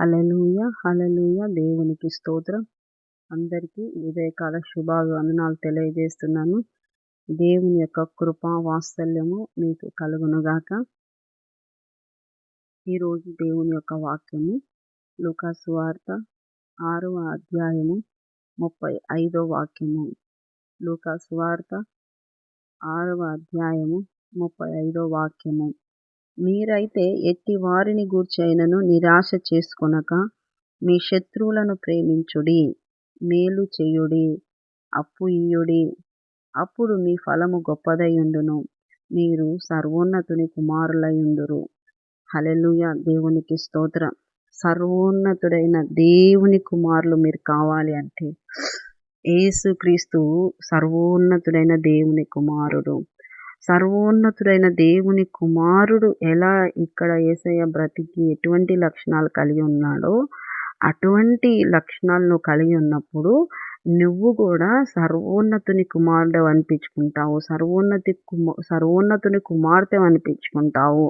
హల్లెలూయ హలలుయ దేవునికి స్తోత్రం. అందరికీ ఉదయకాల శుభాభివందనాలు తెలియజేస్తున్నాను. దేవుని యొక్క కృపా వాత్సల్యము మీకు కలుగునుగాక. ఈరోజు దేవుని యొక్క వాక్యము లూకాసు వార్త ఆరవ అధ్యాయము ముప్పై ఐదో వాక్యము. లూకాసు వార్త ఆరవ అధ్యాయము ముప్పై ఐదో వాక్యము. మీరైతే ఎట్టి వారిని గూర్చైనను నిరాశ చేసుకొనక మీ శత్రువులను ప్రేమించుడి మేలు చేయుడి అప్పు ఇయ్యుడి అప్పుడు మీ ఫలము గొప్పదయ్యుండును మీరు సర్వోన్నతుని కుమారులయ్యుందురు హలెలుయ దేవునికి స్తోత్రం. సర్వోన్నతుడైన దేవుని కుమారులు మీరు కావాలి అంటే ఏసుక్రీస్తు సర్వోన్నతుడైన దేవుని కుమారుడు. సర్వోన్నతుడైన దేవుని కుమారుడు ఎలా ఇక్కడ ఏసయ్య బ్రతికి ఎటువంటి లక్షణాలు కలిగి ఉన్నాడో అటువంటి లక్షణాలను కలిగి ఉన్నప్పుడు నువ్వు కూడా సర్వోన్నతుని కుమారుడు అనిపించుకుంటావు సర్వోన్నతి కుమ సర్వోన్నతుని కుమార్తె అనిపించుకుంటావు.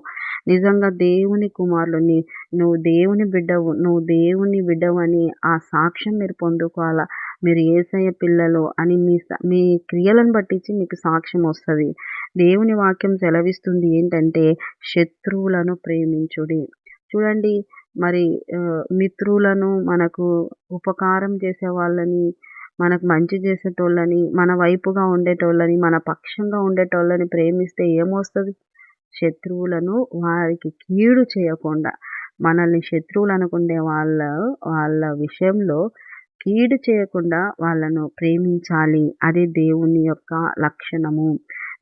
నిజంగా దేవుని కుమారుని నువ్వు దేవుని బిడ్డవు నువ్వు దేవుని బిడ్డవు అని ఆ సాక్ష్యం మీరు పొందుకోవాలా? మీరు ఏసయ్య పిల్లలు అని మీ మీ క్రియలను బట్టించి మీకు సాక్ష్యం వస్తుంది. దేవుని వాక్యం సెలవిస్తుంది ఏంటంటే శత్రువులను ప్రేమించుడి. చూడండి మరి మిత్రులను మనకు ఉపకారం చేసే వాళ్ళని మనకు మంచి చేసేటోళ్ళని మన వైపుగా ఉండేటోళ్ళని మన పక్షంగా ఉండేటోళ్ళని ప్రేమిస్తే ఏమొస్తుంది? శత్రువులను వారికి కీడు చేయకుండా మనల్ని శత్రువులు అనుకునే వాళ్ళ వాళ్ళ విషయంలో కీడు చేయకుండా వాళ్ళను ప్రేమించాలి. అది దేవుని యొక్క లక్షణము.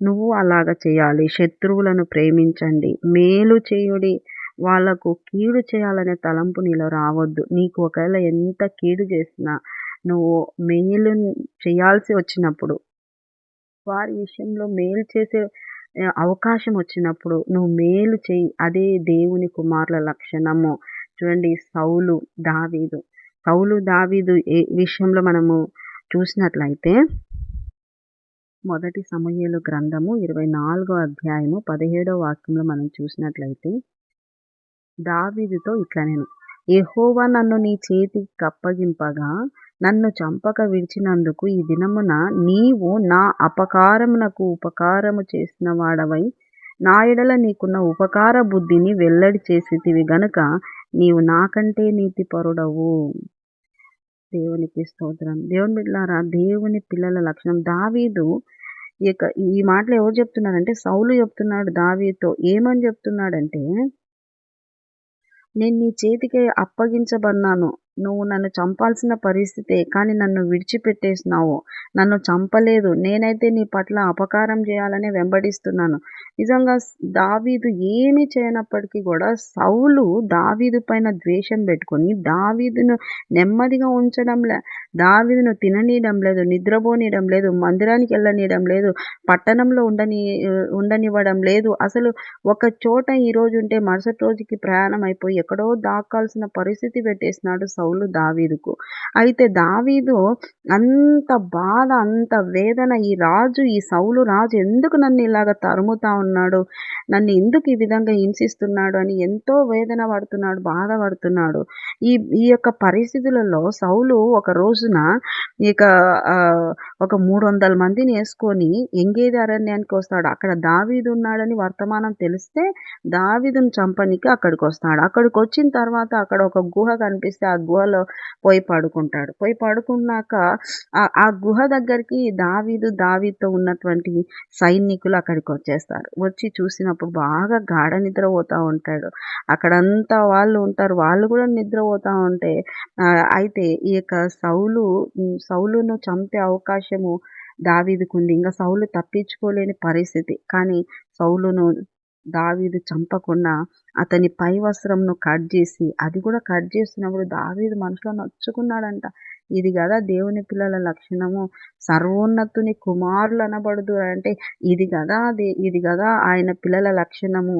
నువ్వు అలాగ చేయాలి. శత్రువులను ప్రేమించండి. మేలు చేయుడి. వాళ్ళకు కీడు చేయాలనే తలంపు నీలో రావద్దు. నీకు ఒకవేళ ఎంత కీడు చేసినా నువ్వు మేలు చేయాల్సి వచ్చినప్పుడు వారి విషయంలో మేలు చేసే అవకాశం వచ్చినప్పుడు నువ్వు మేలు చేయి. అదే దేవుని కుమారుల లక్షణము. చూడండి సౌలు దావీదు. సౌలు దావీదు ఏ విషయంలో మనము చూసినట్లయితే మొదటి సమయలు గ్రంథము ఇరవై నాలుగో అధ్యాయము పదిహేడో వాక్యంలో మనం చూసినట్లయితే దావీదుతో ఇట్లా నేను ఎహోవా నన్ను నీ చేతికి కప్పగింపగా నన్ను చంపక విడిచినందుకు ఈ దినమున నీవు నా అపకారమునకు ఉపకారము చేసిన వాడవై నా ఎడల నీకున్న ఉపకార బుద్ధిని వెల్లడి చేసేటివి గనుక నీవు నాకంటే నీతిపరుడవు. దేవునికి స్తోత్రం. దేవుని బిడ్డలారా దేవుని పిల్లల లక్షణం. దావీదు ఇక ఈ మాటలు ఎవరు చెప్తున్నారంటే సౌలు చెప్తున్నాడు దావీతో ఏమని చెప్తున్నాడంటే నేను నీ చేతికి అప్పగించబడినాను. నువ్వు నన్ను చంపాల్సిన పరిస్థితే కానీ నన్ను విడిచిపెట్టేసినావు. నన్ను చంపలేదు. నేనైతే నీ పట్ల అపకారం చేయాలని వెంబడిస్తున్నాను. నిజంగా దావీదు ఏమి చేయనప్పటికీ కూడా సౌలు దావీదు పైన ద్వేషం పెట్టుకొని దావీదును నెమ్మదిగా ఉంచడంలే దావీదును తిననీయడం లేదు నిద్రపోనీయడం లేదు మందిరానికి వెళ్ళనీయడం లేదు పట్టణంలో ఉండని ఉండనివ్వడం లేదు. అసలు ఒక చోట ఈ రోజు ఉంటే మరుసటి రోజుకి ప్రయాణం అయిపోయి ఎక్కడో దాక్కాల్సిన పరిస్థితి పెట్టేసినాడు సౌలు దావీదుకు. అయితే దావీదు అంత బాధ అంత వేదన ఈ రాజు ఈ సౌలు రాజు ఎందుకు నన్ను ఇలాగ తరుముతా ఉన్నాడు? నన్ను ఎందుకు ఈ విధంగా హింసిస్తున్నాడు అని ఎంతో వేదన పడుతున్నాడు బాధపడుతున్నాడు ఈ ఈ యొక్క పరిస్థితులలో సౌలు ఒక రోజున ఇక ఒక మూడు వందల మందిని వేసుకొని ఎంగేది అరణ్యానికి వస్తాడు. అక్కడ దావీదు ఉన్నాడని వర్తమానం తెలిస్తే దావీదును చంపనికి అక్కడికి వస్తాడు. అక్కడికి వచ్చిన తర్వాత అక్కడ ఒక గుహ కనిపిస్తే ఆ గుహలో పోయి పడుకుంటాడు. పోయి పడుకున్నాక ఆ గుహ దగ్గరికి దావీదు దావీతో ఉన్నటువంటి సైనికులు అక్కడికి వచ్చేస్తారు. వచ్చి చూసినప్పుడు బాగా గాఢ నిద్రపోతూ ఉంటాడు. అక్కడంతా వాళ్ళు ఉంటారు. వాళ్ళు కూడా నిద్రపోతూ ఉంటే అయితే ఈ యొక్క సౌలు సౌలును చంపే అవకాశము దావీదుకుంది ఇంకా సౌలు తప్పించుకోలేని పరిస్థితి. కానీ సౌలును దావీదు చంపకుండా అతని పై వస్త్రంను కట్ చేసి అది కూడా కట్ చేస్తున్నప్పుడు దావీదు మనసులో నచ్చుకున్నాడంట. ఇది కదా దేవుని పిల్లల లక్షణము. సర్వోన్నతుని కుమారులు అనబడదు అంటే ఇది కదా అది ఇది కదా ఆయన పిల్లల లక్షణము.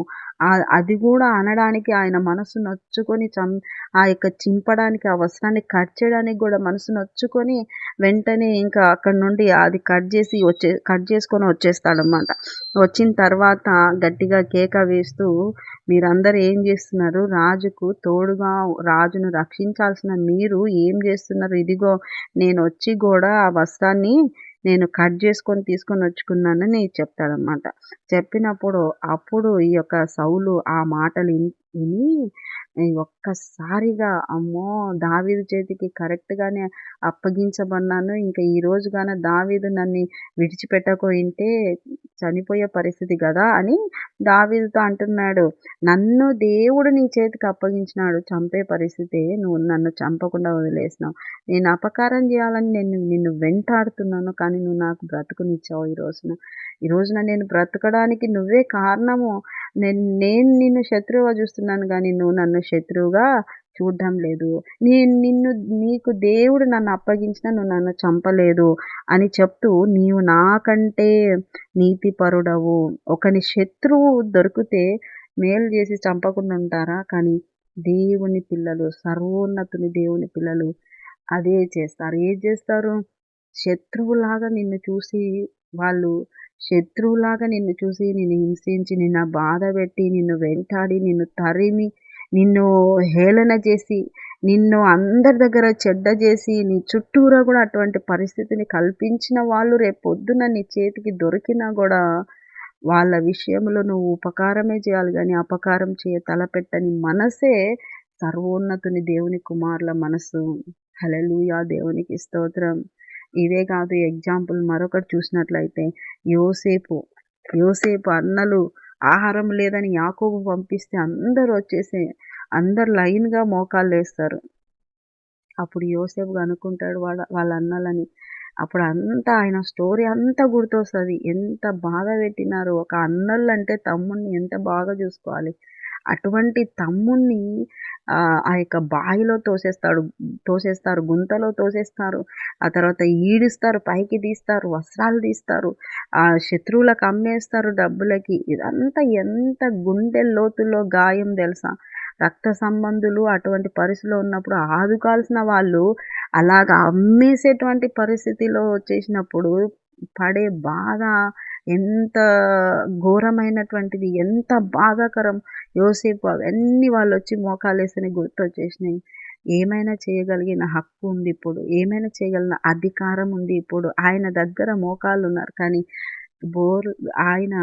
అది కూడా అనడానికి ఆయన మనసు నచ్చుకొని చం ఆ యొక్క చింపడానికి ఆ వస్త్రాన్ని కట్ చేయడానికి కూడా మనసు నచ్చుకొని వెంటనే ఇంకా అక్కడ నుండి అది కట్ చేసి వచ్చే కట్ చేసుకొని వచ్చేస్తాడనమాట వచ్చిన తర్వాత గట్టిగా కేక వేస్తూ మీరందరూ అందరు ఏం చేస్తున్నారు? రాజుకు తోడుగా రాజును రక్షించాల్సిన మీరు ఏం చేస్తున్నారు? ఇదిగో నేను వచ్చి కూడా ఆ వస్త్రాన్ని నేను కట్ చేసుకొని తీసుకొని వచ్చుకున్నానని చెప్తాడనమాట చెప్పినప్పుడు అప్పుడు ఈ యొక్క సౌలు ఆ మాటలు విని ఒక్కసారిగా అమ్మో! దావీదు చేతికి కరెక్ట్గానే అప్పగించబడినాను. ఇంకా ఈ రోజుగానే దావీదు నన్ను విడిచిపెట్టకపోయింటే చనిపోయే పరిస్థితి కదా అని దావీదుతో అంటున్నాడు. నన్ను దేవుడు నీ చేతికి అప్పగించినాడు. చంపే పరిస్థితి నువ్వు నన్ను చంపకుండా వదిలేసినావు. నేను అపకారం చేయాలని నేను నిన్ను వెంటాడుతున్నాను కానీ నువ్వు నాకు బ్రతుకునిచ్చావు ఈ రోజున. ఈ రోజున నేను బ్రతకడానికి నువ్వే కారణము. నేను నేను నిన్ను శత్రువుగా చూస్తున్నాను కానీ నువ్వు నన్ను శత్రువుగా చూడడం లేదు. నేను నిన్ను నీకు దేవుడు నన్ను అప్పగించిన నువ్వు నన్ను చంపలేదు అని చెప్తూ నీవు నాకంటే నీతిపరుడవు. ఒకని శత్రువు దొరికితే మేలు చేసి చంపకుండా ఉంటారా? కానీ దేవుని పిల్లలు సర్వోన్నతుని దేవుని పిల్లలు అదే చేస్తారు. ఏం చేస్తారు? శత్రువులాగా నిన్ను చూసి వాళ్ళు శత్రువులాగా నిన్ను చూసి నిన్ను హింసించి నిన్ను బాధ పెట్టి నిన్ను వెంటాడి నిన్ను తరిమి నిన్ను హేళన చేసి నిన్ను అందరి దగ్గర చెడ్డ చేసి నీ చుట్టూరా కూడా అటువంటి పరిస్థితిని కల్పించిన వాళ్ళు రేపు పొద్దున నీ చేతికి దొరికినా కూడా వాళ్ళ విషయంలో నువ్వు ఉపకారమే చేయాలి కానీ అపకారం చేయ తలపెట్టని మనసే సర్వోన్నతుని దేవుని కుమారుల మనసు. హలలుయా దేవునికి స్తోత్రం. ఇదే కాదు ఎగ్జాంపుల్ మరొకటి చూసినట్లయితే యోసేపు యోసేపు అన్నలు ఆహారం లేదని యాకోబు పంపిస్తే అందరూ వచ్చేసి అందరు లైన్గా మోకాళ్ళు వేస్తారు అప్పుడు యోసేపు అనుకుంటాడు వాళ్ళ వాళ్ళ అన్నలని. అప్పుడు అంతా ఆయన స్టోరీ అంతా గుర్తొస్తుంది. ఎంత బాధ పెట్టినారు. ఒక అన్నలు అంటే తమ్ముడిని ఎంత బాగా చూసుకోవాలి. అటువంటి తమ్ముణ్ణి ఆ యొక్క బావిలో తోసేస్తాడు తోసేస్తారు గుంతలో తోసేస్తారు. ఆ తర్వాత ఈడుస్తారు పైకి తీస్తారు వస్త్రాలు తీస్తారు ఆ శత్రువులకు అమ్మేస్తారు డబ్బులకి. ఇదంతా ఎంత గుండె లోతుల్లో గాయం తెలుసా? రక్త సంబంధులు అటువంటి పరిస్థితిలో ఉన్నప్పుడు ఆదుకాల్సిన వాళ్ళు అలాగ అమ్మేసేటువంటి పరిస్థితిలో వచ్చేసినప్పుడు పడే బాధ ఎంత ఘోరమైనటువంటిది ఎంత బాధాకరం. యోసేపు అవన్నీ వాళ్ళు వచ్చి మోకాలేసని గుర్తొచ్చేసినాయి. ఏమైనా చేయగలిగిన హక్కు ఉంది ఇప్పుడు. ఏమైనా చేయగలిగిన అధికారం ఉంది ఇప్పుడు. ఆయన దగ్గర మోకాళ్ళు ఉన్నారు. కానీ బోర్ ఆయన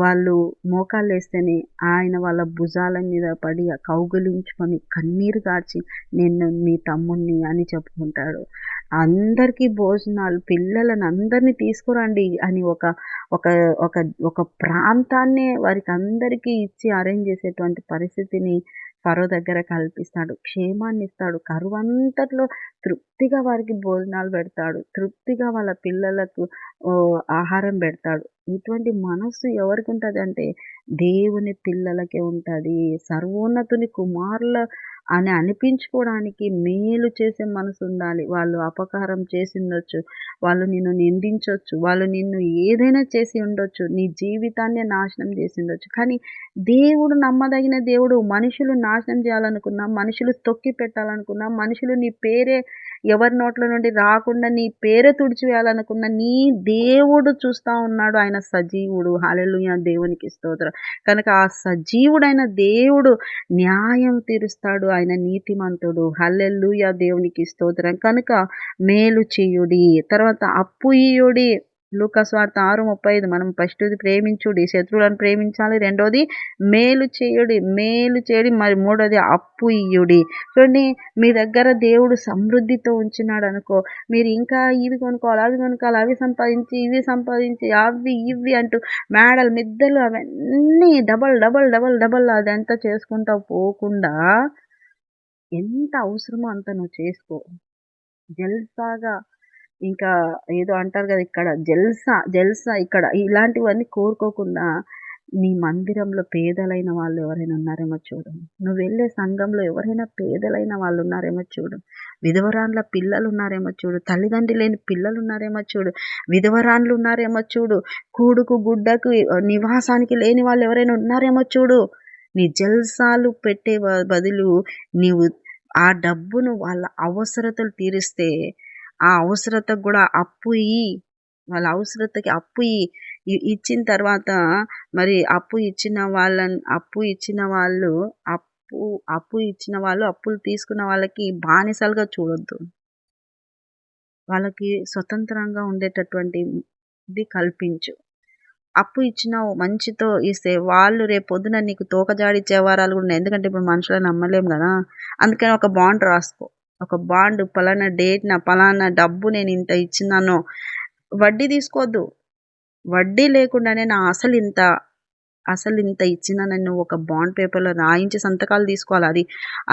వాళ్ళు మోకాళ్ళు వేస్తేనే ఆయన వాళ్ళ భుజాల మీద పడి కౌగులించుకొని కన్నీరు గార్చి నేను మీ తమ్ముణ్ణి అని చెప్పుకుంటాడు. అందరికీ భోజనాలు పిల్లలను అందరినీ తీసుకురండి అని ఒక ఒక ఒక ఒక ప్రాంతాన్నే వారికి అందరికీ ఇచ్చి అరేంజ్ చేసేటువంటి పరిస్థితిని ఫరో దగ్గర కల్పిస్తాడు. క్షేమాన్ని ఇస్తాడు. కరువు అంతట్లో తృప్తిగా వారికి భోజనాలు పెడతాడు. తృప్తిగా వాళ్ళ పిల్లలకు ఆహారం పెడతాడు. ఇటువంటి మనస్సు ఎవరికి ఉంటుంది అంటే దేవుని పిల్లలకే ఉంటుంది. సర్వోన్నతుని కుమారుల అని అనిపించుకోవడానికి మేలు చేసే మనసు ఉండాలి. వాళ్ళు అపకారం చేసి ఉండొచ్చు వాళ్ళు నిన్ను నిందించవచ్చు వాళ్ళు నిన్ను ఏదైనా చేసి ఉండొచ్చు నీ జీవితాన్ని నాశనం చేసి ఉండొచ్చు. కానీ దేవుడు నమ్మదగిన దేవుడు మనుషులు నాశనం చేయాలనుకున్నా మనుషులు తొక్కి పెట్టాలనుకున్నా మనుషులు నీ పేరే ఎవరి నోట్ల నుండి రాకుండా నీ పేరే తుడిచివేయాలనుకున్న నీ దేవుడు చూస్తూ ఉన్నాడు. ఆయన సజీవుడు. హాలెలుయ దేవునికి స్తోత్రం. కనుక ఆ సజీవుడైన దేవుడు న్యాయం తీరుస్తాడు. ఆయన నీతిమంతుడు. హల్లెల్లుయ దేవునికి స్తోత్రం. కనుక మేలు చేయుడి. తర్వాత అప్పు ఇయుడి లూకస్వార్త ఆరు ముప్పై ఐదు. మనం ఫస్ట్ది ప్రేమించుడి. శత్రువులను ప్రేమించాలి. రెండోది మేలు చేయుడి. మేలు చేయడి. మరి మూడోది అప్పు ఇయ్యుడి చూడండి మీ దగ్గర దేవుడు సమృద్ధితో ఉంచినాడు అనుకో మీరు ఇంకా ఇవి కొనుక్కోవాలి అవి కొనుక్కోవాలి అవి సంపాదించి ఇవి సంపాదించి అవి ఇవి అంటూ మేడలు మిద్దలు అవన్నీ డబల్ డబల్ డబల్ డబల్ అదంతా చేసుకుంటా పోకుండా ఎంత అవసరమో అంత నువ్వు చేసుకో. జల్సాగా ఇంకా ఏదో అంటారు కదా ఇక్కడ జల్సా జల్సా ఇక్కడ ఇలాంటివన్నీ కోరుకోకుండా నీ మందిరంలో పేదలైన వాళ్ళు ఎవరైనా ఉన్నారేమో చూడు. నువ్వు వెళ్ళే సంఘంలో ఎవరైనా పేదలైన వాళ్ళు ఉన్నారేమో చూడు. విధవరాన్ల పిల్లలు ఉన్నారేమో చూడు. తల్లిదండ్రి లేని పిల్లలు ఉన్నారేమో చూడు. విధవరాన్లు ఉన్నారేమో చూడు. కూడుకు గుడ్డకు నివాసానికి లేని వాళ్ళు ఎవరైనా ఉన్నారేమో చూడు. నీ జల్సాలు పెట్టే బదులు నీవు ఆ డబ్బును వాళ్ళ అవసరతలు తీరిస్తే ఆ అవసరతకు కూడా అప్పు ఇయ్యి. వాళ్ళ అవసరతకి అప్పు ఇయ్యి. ఇచ్చిన తర్వాత మరి అప్పు ఇచ్చిన వాళ్ళని అప్పు ఇచ్చిన వాళ్ళు అప్పు అప్పు ఇచ్చిన వాళ్ళు అప్పులు తీసుకున్న వాళ్ళకి బానిసలుగా చూడొద్దు. వాళ్ళకి స్వతంత్రంగా ఉండేటటువంటి ఇది కల్పించు. అప్పు ఇచ్చినావు మంచితో ఇస్తే వాళ్ళు రేపు పొద్దున నీకు తోకజాడిచ్చే వారాలు కూడా ఉన్నాయి. ఎందుకంటే ఇప్పుడు మనుషులను నమ్మలేం కదా. అందుకని ఒక బాండ్ రాసుకో. ఒక బాండ్ పలానా డేట్ నా పలానా డబ్బు నేను ఇంత ఇచ్చినాను వడ్డీ తీసుకోవద్దు. వడ్డీ లేకుండానే నా అసలు ఇంత అసలు ఇంత ఇచ్చిన నన్ను ఒక బాండ్ పేపర్లో రాయించి సంతకాలు తీసుకోవాలి. అది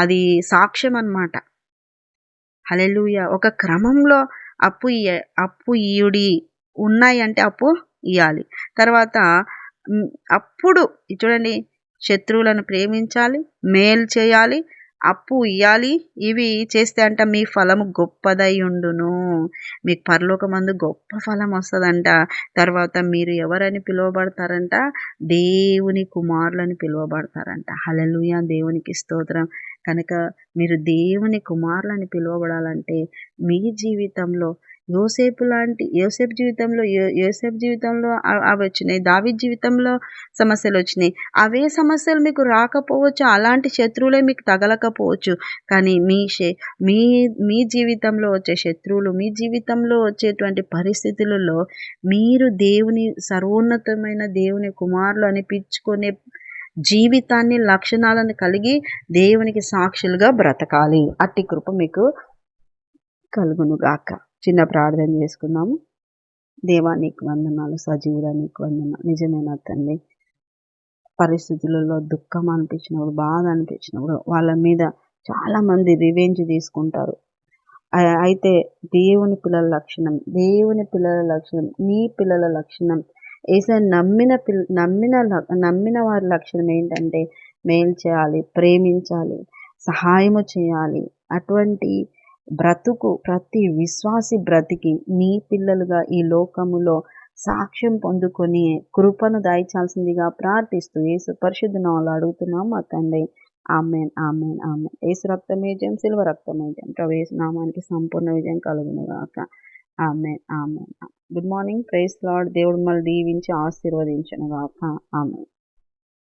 అది సాక్ష్యం అన్నమాట. హలెలుయ ఒక క్రమంలో అప్పు అప్పు ఈయుడి ఉన్నాయి అంటే అప్పు ఇవ్వాలి తర్వాత అప్పుడు చూడండి శత్రువులను ప్రేమించాలి మేలు చేయాలి అప్పు ఇవ్వాలి ఇవి చేస్తే అంట మీ ఫలము గొప్పదై ఉండును. మీకు పరలోకమందు గొప్ప ఫలం వస్తుందంట. తర్వాత మీరు ఎవరని పిలువబడతారంట? దేవుని కుమారులని పిలువబడతారంట. హలలుయ దేవునికి స్తోత్రం. కనుక మీరు దేవుని కుమారులని పిలువబడాలంటే మీ జీవితంలో యోసేపు లాంటి యోసేపు జీవితంలో యో యోసేపు జీవితంలో అవి వచ్చినాయి దావి జీవితంలో సమస్యలు వచ్చినాయి. అవే సమస్యలు మీకు రాకపోవచ్చు అలాంటి శత్రువులే మీకు తగలకపోవచ్చు. కానీ మీ మీ మీ జీవితంలో వచ్చే శత్రువులు మీ జీవితంలో వచ్చేటువంటి పరిస్థితులలో మీరు దేవుని సర్వోన్నతమైన దేవుని కుమారులు అనిపించుకునే జీవితాన్ని లక్షణాలను కలిగి దేవునికి సాక్షులుగా బ్రతకాలి. అట్టి కృప మీకు కలుగునుగాక. చిన్న ప్రార్థన చేసుకుందాము. దేవా నీకు వందనాలు సజీవుడా నీకు వందనాలు. నిజమైన తండ్రి పరిస్థితులలో దుఃఖం అనిపించినప్పుడు బాధ అనిపించినప్పుడు వాళ్ళ మీద చాలామంది రివెంజ్ తీసుకుంటారు. అయితే దేవుని పిల్లల లక్షణం దేవుని పిల్లల లక్షణం నీ పిల్లల లక్షణం ఏసా నమ్మిన పిల్ల నమ్మిన నమ్మిన వారి లక్షణం ఏంటంటే మేలు చేయాలి ప్రేమించాలి సహాయము చేయాలి. అటువంటి బ్రతుకు ప్రతి విశ్వాసి బ్రతికి నీ పిల్లలుగా ఈ లోకములో సాక్ష్యం పొందుకొని కృపను దాయించాల్సిందిగా ప్రార్థిస్తూ యేసు పరిశుద్ధ నామములో అడుగుతున్నాం మా తండ్రి. Amen amen amen. ఏసు రక్తమే జయం సిల్వ రక్తమే జయం ప్రవేశ నామానికి సంపూర్ణ విజయం కలుగును గాక. Amen amen good morning. Praise lord. దేవుడు మళ్ళీ దీవించి ఆశీర్వదించను గాక. ఆమెన్.